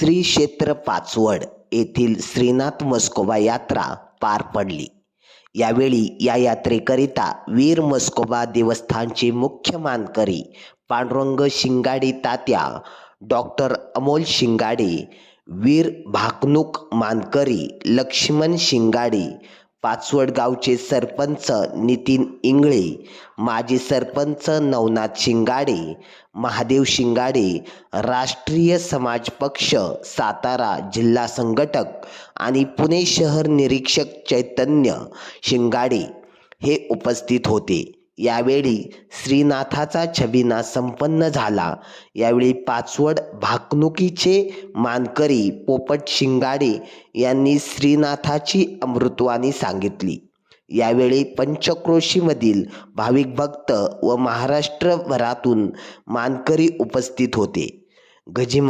श्री क्षेत्र पाचवड येथील श्रीनाथ मस्कोबा यात्रा पार पडली. यावेळी या यात्रेकरिता वीर मस्कोबा देवस्थानचे मुख्य मानकरी पांडुरंग शिंगाडे तात्या डॉक्टर अमोल शिंगाडे वीर भाकणूक मानकरी लक्ष्मण शिंगाडे पाचवड गावचे सरपंच नितीन इंगळे माजी सरपंच नवनाथ शिंगाडे महादेव शिंगाडे राष्ट्रीय समाज पक्ष सातारा जिल्हा संघटक आणि पुणे शहर निरीक्षक चैतन्य शिंगाडे हे उपस्थित होते. यावेळी श्रीनाथाचा छबिना संपन्न झाला. यावेळी पाचवड भाकणुकीचे मानकरी पोपट शिंगाडे यांनी श्रीनाथाची अमृतवाणी सांगितली. यावेळी पंचक्रोशीमधील भाविक भक्त व महाराष्ट्रभरातून मानकरी उपस्थित होते. गजिम